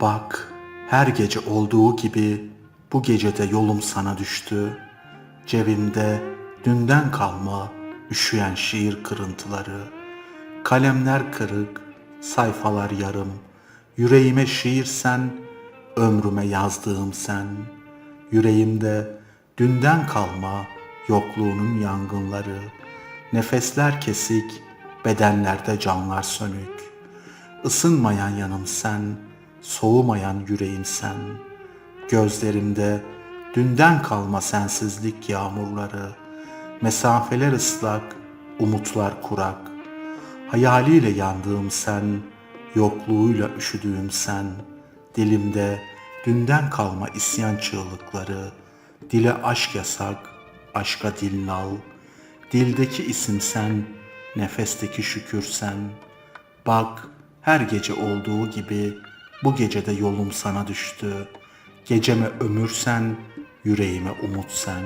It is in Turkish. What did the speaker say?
Bak, her gece olduğu gibi bu gecede yolum sana düştü. Cebimde dünden kalma üşüyen şiir kırıntıları. Kalemler kırık, sayfalar yarım. Yüreğime şiir sen, ömrüme yazdığım sen. Yüreğimde dünden kalma yokluğunun yangınları. Nefesler kesik, bedenlerde canlar sönük. Isınmayan yanım sen, soğumayan yüreğim sen. Gözlerimde dünden kalma sensizlik yağmurları. Mesafeler ıslak, umutlar kurak. Hayaliyle yandığım sen, yokluğuyla üşüdüğüm sen. Dilimde dünden kalma isyan çığlıkları. Dile aşk yasak, aşka dil nal. Dildeki isim sen, nefesteki şükür sen. Bak her gece olduğu gibi bu gecede yolum sana düştü. Geceme ömür sen, yüreğime umut sen.